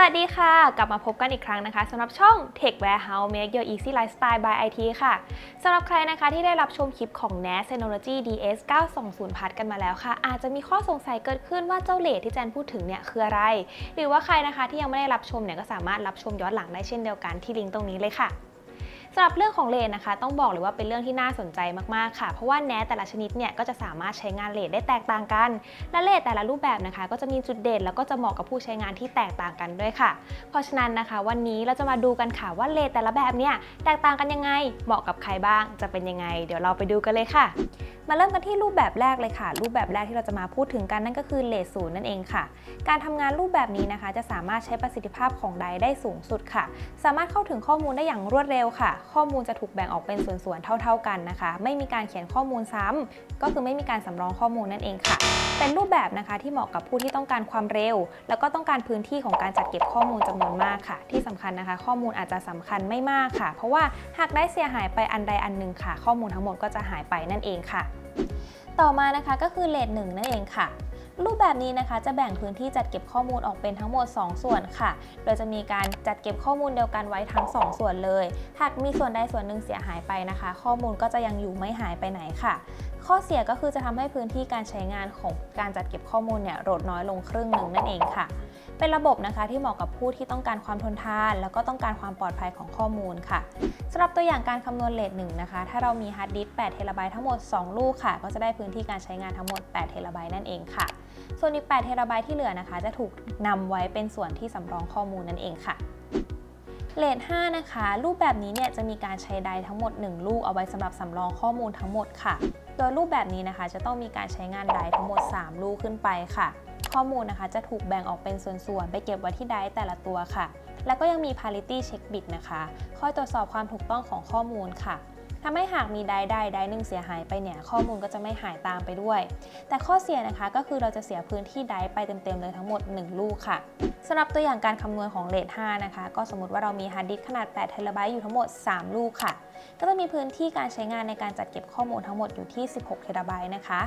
วัสดีค่ะ กลับมาพบกันอีกครั้งนะคะสำหรับช่อง Tech Warehouse Make Your Easy Lifestyle by IT ค่ะสำหรับใครนะคะที่ได้รับชมคลิปของ NAS Synology DS 920พัดกันมาแล้วค่ะ อาจจะมีข้อสงสัยเกิดขึ้นว่าเจ้าเลทที่แจนพูดถึงเนี่ยคืออะไร หรือว่าใครนะคะที่ยังไม่ได้รับชมเนี่ยก็สามารถรับชมย้อนหลังได้เช่นเดียวกันที่ลิงก์ตรงนี้เลยค่ะำหรับเรื่องของเลนนะคะ ต้องบอกเลยว่าเป็นเรื่องที่น่าสนใจมากๆค่ะ เพราะว่าแนแต่ละชนิดเนี่ยก็จะสามารถใช้งานเลนได้แตกต่างกัน และเลนแต่ละรูปแบบนะคะ ก็จะมีจุดเด่นแล้วก็จะเหมาะกับผู้ใช้งานที่แตกต่างกันด้วยค่ะ เพราะฉะนั้นนะคะ วันนี้เราจะมาดูกันค่ะว่าเลนแต่ละแบบเนี่ยแตกต่างกันยังไง เหมาะกับใครบ้างจะเป็นยังไง เดี๋ยวเราไปดูกันเลยค่ะ มาเริ่มกันที่รูปแบบแรกเลยค่ะ รูปแบบแรกที่เราจะมาพูดถึงกันนั่นก็คือเลทศูนย์นั่นเองค่ะ การทำงานรูปแบบนี้นะคะ จะสามารถใช้ประสิทธิภาพของไดได้สูงสุดค่ะ สามารถเข้าถึงข้อมูลได้อย่างรวดเร็วค่ะ ข้อมูลจะถูกแบ่งออกเป็นส่วนๆเท่า ๆกันนะคะ ไม่มีการเขียนข้อมูลซ้ำก็คือไม่มีการสำรองข้อมูลนั่นเองค่ะ เป็นรูปแบบนะคะที่เหมาะกับผู้ที่ต้องการความเร็ว แล้วก็ต้องการพื้นที่ของการจัดเก็บข้อมูลจำนวนมากค่ะ ที่สำคัญนะคะ ข้อมูลอาจจะสำคัญไม่มากค่ะ เพราะว่าหากได้เสียหายไปอันใดอันหนึ่งค่ะ ข้อมูลทั้งหมดก็จะหายไปนั่นเองค่ะ ต่อมานะคะก็คือเลทหนึ่งนั่นเองค่ะรูปแบบนี้นะคะจะแบ่งพื้นที่จัดเก็บข้อมูลออกเป็นทั้งหมด 2 ส่วนค่ะ โดยจะมีการจัดเก็บข้อมูลเดียวกันไว้ทั้ง 2 ส่วนเลย หากมีส่วนใดส่วนหนึ่งเสียหายไปนะคะ ข้อมูลก็จะยังอยู่ไม่หายไปไหนค่ะ ข้อเสียก็คือจะทำให้พื้นที่การใช้งานของการจัดเก็บข้อมูลเนี่ยลดน้อยลงครึ่งหนึ่งนั่นเองค่ะ เป็นระบบนะคะที่เหมาะกับผู้ที่ต้องการความทนทาน แล้วก็ต้องการความปลอดภัยของข้อมูลค่ะสำหรับตัวอย่างการคำนวณเลทหนึ่งนะคะ ถ้าเรามีฮาร์ดดิสก์8เทราไบต์ทั้งหมด 2 ลูกค่ะ ก็จะได้พื้นที่การใช้งานทั้งหมด8เทราไบต์นั่นเองค่ะ ส่วนอีก8เทราไบต์ที่เหลือนะคะ จะถูกนำไว้เป็นส่วนที่สำรองข้อมูลนั่นเองค่ะเลท5นะคะ รูปแบบนี้เนี่ยจะมีการใช้ไดทั้งหมด 1 ลูกเอาไว้สำหรับสำรองข้อมูลทั้งหมดค่ะ โดยรูปแบบนี้นะคะ จะต้องมีการใช้งานได้ทั้งหมด 3 ลูกขึ้นไปค่ะ ข้อมูลนะคะจะถูกแบ่งออกเป็นส่วนๆ ไปเก็บไว้ที่ได้แต่ละตัวค่ะ แล้วก็ยังมี parity check bit นะคะ คอยตรวจสอบความถูกต้องของข้อมูลค่ะ ทำให้หากมีไดร์ใดไดร์หนึ่งเสียหายไปเนี่ยข้อมูลก็จะไม่หายตามไปด้วย แต่ข้อเสียนะคะก็คือเราจะเสียพื้นที่ไดร์ไปเต็มๆเลยทั้งหมด 1 ลูกค่ะสำหรับตัวอย่างการคำนวณของเลท5นะคะ ก็สมมติว่าเรามีฮาร์ดดิสขนาด8เทราไบต์อยู่ทั้งหมด 3 ลูกค่ะ ก็จะมีพื้นที่การใช้งานในการจัดเก็บข้อมูลทั้งหมดอยู่ที่ 16 เทราไบต์นะคะ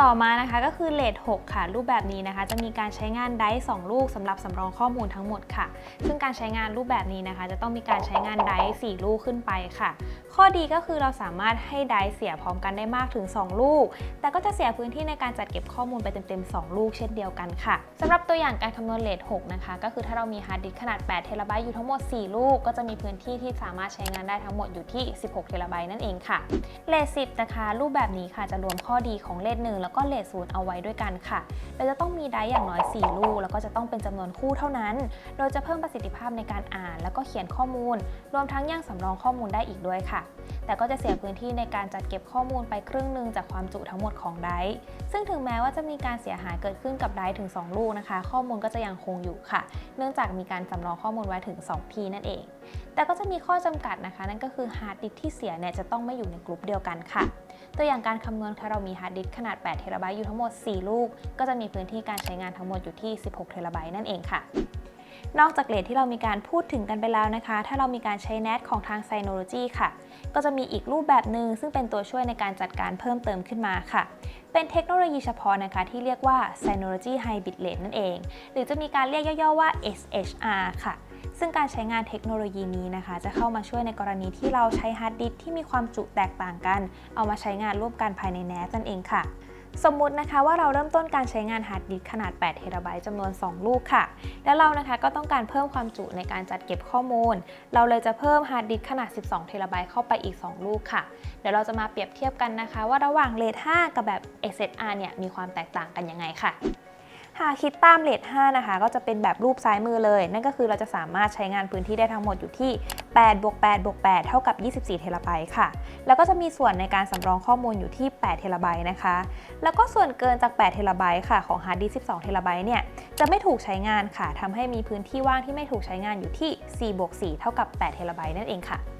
ต่อมานะคะก็คือเลท6ค่ะ รูปแบบนี้นะคะ จะมีการใช้งานไดร์2ลูกสำหรับสำรองข้อมูลทั้งหมดค่ะ ซึ่งการใช้งานรูปแบบนี้นะคะ จะต้องมีการใช้งานได4ลูกขึ้นไปค่ะ ข้อดีก็คือเราสามารถให้ไดเสียพร้อมกันได้มากถึง 2 ลูก แต่ก็จะเสียพื้นที่ในการจัดเก็บข้อมูลไปเต็มๆ 2 ลูกเช่นเดียวกันค่ะสำหรับตัวอย่างการคำนวณเลท6นะคะ ก็คือถ้าเรามีฮาร์ดดิสก์ขนาด 8 เทราไบต์อยู่ทั้งหมด 4 ลูก ก็จะมีพื้นที่ที่สามารถใช้งานได้ทั้งหมดอยู่ที่ 16 เทราไบต์นั่นเองค่ะเลท10 นะคะ รูปแบบนี้ค่ะจะรวมข้อดีของเลท1แล้วก็เลท0เอาไว้ด้วยกันค่ะเราจะต้องมีไดอย่างน้อย 4 ลูก แล้วก็จะต้องเป็นจำนวนคู่เท่านั้น โดยจะเพิ่มประสิทธิภาพในการอ่าน แล้วก็เขียนข้อมูล รวมทั้งยังสำรองข้อมูลได้อีกด้วยค่ะ แต่ก็จะเสียพื้นที่ในการจัดเก็บข้อมูลไปครึ่งหนึ่งจากความจุทั้งหมดของไดร์ซึ่งถึงแม้ว่าจะมีการเสียหายเกิดขึ้นกับไดร์ถึง 2 ลูกนะคะ ข้อมูลก็จะยังคงอยู่ค่ะ เนื่องจากมีการสำรองข้อมูลไว้ถึง 2 ทีนั่นเอง แต่ก็จะมีข้อจำกัดนะคะ นั่นก็คือฮาร์ดดิสก์ที่เสียเนี่ยจะต้องไม่อยู่ในกลุ่มเดียวกันค่ะ ตัวอย่างการคำนวณถ้าเรามีฮาร์ดดิสก์ขนาด8เทราไบต์อยู่ทั้งหมด 4 ลูก ก็จะมีพื้นที่การใช้งานทั้งหมดอยู่ที่ 16เทราไบต์นั่นเองค่ะ นอกจากเลทที่เรามีการพูดถึงกันไปแล้วนะคะ ถ้าเรามีการใช้ NAT ของทาง Synology ค่ะ ก็จะมีอีกรูปแบบหนึ่งซึ่งเป็นตัวช่วยในการจัดการเพิ่มเติมขึ้นมาค่ะ เป็นเทคโนโลยีเฉพาะนะคะ ที่เรียกว่า Synology High Bit Rate นั่นเอง หรือจะมีการเรียกย่อๆว่า SHR ค่ะซึ่งการใช้งานเทคโนโลยีนี้นะคะ จะเข้ามาช่วยในกรณีที่เราใช้ฮาร์ดดิสที่มีความจุแตกต่างกัน เอามาใช้งานร่วมกันภายใน NAS นั่นเองค่ะ สมมุตินะคะว่าเราเริ่มต้นการใช้งานฮาร์ดดิสขนาด 8 เทราไบต์จำนวน 2 ลูกค่ะ แล้วเรานะคะก็ต้องการเพิ่มความจุในการจัดเก็บข้อมูล เราเลยจะเพิ่มฮาร์ดดิสขนาด 12 เทราไบต์เข้าไปอีก 2 ลูกค่ะ เดี๋ยวเราจะมาเปรียบเทียบกันนะคะ ว่าระหว่างเลท5กับแบบ SSR เนี่ยมีความแตกต่างกันยังไงค่ะ หากคิดตามเลท5นะคะ ก็จะเป็นแบบรูปซ้ายมือเลย นั่นก็คือเราจะสามารถใช้งานพื้นที่ได้ทั้งหมดอยู่ที่8บวก8บวก8เท่ากับ 24 เทราไบต์ค่ะ แล้วก็จะมีส่วนในการสำรองข้อมูลอยู่ที่ 8 เทราไบต์นะคะ แล้วก็ส่วนเกินจาก 8 เทราไบต์ค่ะของฮาร์ดดิสก์12 เทราไบต์เนี่ยจะไม่ถูกใช้งานค่ะทำให้มีพื้นที่ว่างที่ไม่ถูกใช้งานอยู่ที่4บวก4เท่ากับ 8 เทราไบต์นั่นเองค่ะ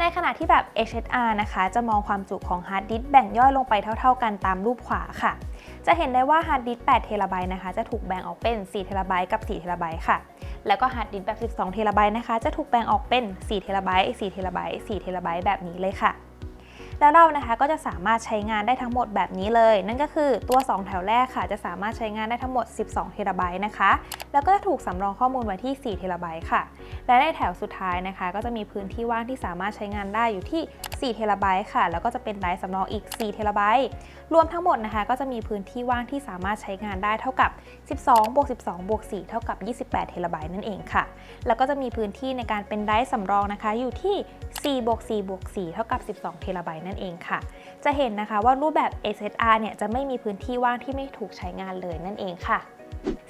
ในขณะที่แบบ HSR นะคะ จะมองความจุของฮาร์ดดิสก์แบ่งย่อยลงไปเท่า ๆ กันตามรูปขวาค่ะ จะเห็นได้ว่าฮาร์ดดิสก์8เทราไบต์นะคะ จะถูกแบ่งออกเป็น4เทราไบต์กับ4เทราไบต์ค่ะ แล้วก็ฮาร์ดดิสก์แบบ 12เทราไบต์นะคะ จะถูกแบ่งออกเป็น4เทราไบต์4เทราไบต์4เทราไบต์แบบนี้เลยค่ะ แล้วเรานะคะก็จะสามารถใช้งานได้ทั้งหมดแบบนี้เลย นั่นก็คือตัว 2 แถวแรกค่ะ จะสามารถใช้งานได้ทั้งหมด 12เทราไบต์นะคะ แล้วก็จะถูกสำรองข้อมูลไว้ที่4เทราไบต์ค่ะ และในแถวสุดท้ายนะคะ ก็จะมีพื้นที่ว่างที่สามารถใช้งานได้อยู่ที่4เทราไบต์ค่ะ แล้วก็จะเป็นไดรฟ์สำรองอีก4เทราไบต์รวมทั้งหมดนะคะ ก็จะมีพื้นที่ว่างที่สามารถใช้งานได้เท่ากับ 12บวก12บวก4เท่ากับ 28เทราไบต์นั่นเองค่ะ แล้วก็จะมีพื้นที่ในการเป็นไดรฟ์สำรองนะคะอยู่ที่ 4บวก4บวก4เท่ากับ 12 เทราไบต์นั่นเองค่ะ จะเห็นนะคะว่ารูปแบบ SSR เนี่ยจะไม่มีพื้นที่ว่างที่ไม่ถูกใช้งานเลยนั่นเองค่ะ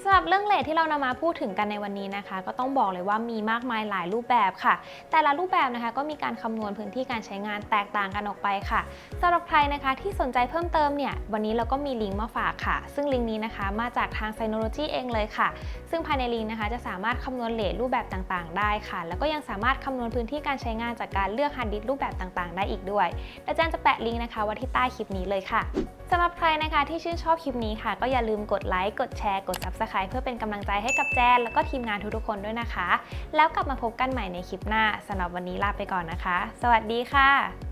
สำหรับเรื่องเลทที่เรานำมาพูดถึงกันในวันนี้นะคะ ก็ต้องบอกเลยว่ามีมากมายหลายรูปแบบค่ะ แต่ละรูปแบบนะคะก็มีการคำนวณพื้นที่การใช้งานแตกต่างกันออกไปค่ะสำหรับใครนะคะที่สนใจเพิ่มเติมเนี่ยวันนี้เราก็มีลิงก์มาฝากค่ะ ซึ่งลิงก์นี้นะคะมาจากทาง Synology เองเลยค่ะ ซึ่งภายในลิงก์นะคะจะสามารถคำนวณเลทรูปแบบต่างๆ ได้ค่ะ แล้วก็ยังสามารถคำนวณพื้นที่การใช้งานจากการเลือกฮาร์ดดิสก์รูปแบบต่างๆ ได้อีกด้วยและแจนจะแปะลิงก์นะคะไว้ที่ใต้คลิปนี้เลยค่ะสำหรับใครนะคะที่ชื่นชอบคลิปนี้ค่ะ ก็อย่าลืมกดไลค์ กดแชร์ กด Subscribe เพื่อเป็นกำลังใจให้กับแจน แล้วก็ทีมงานทุกๆคนด้วยนะคะ แล้วกลับมาพบกันใหม่ในคลิปหน้าสำหรับวันนี้ลาไปก่อนนะคะ สวัสดีค่ะ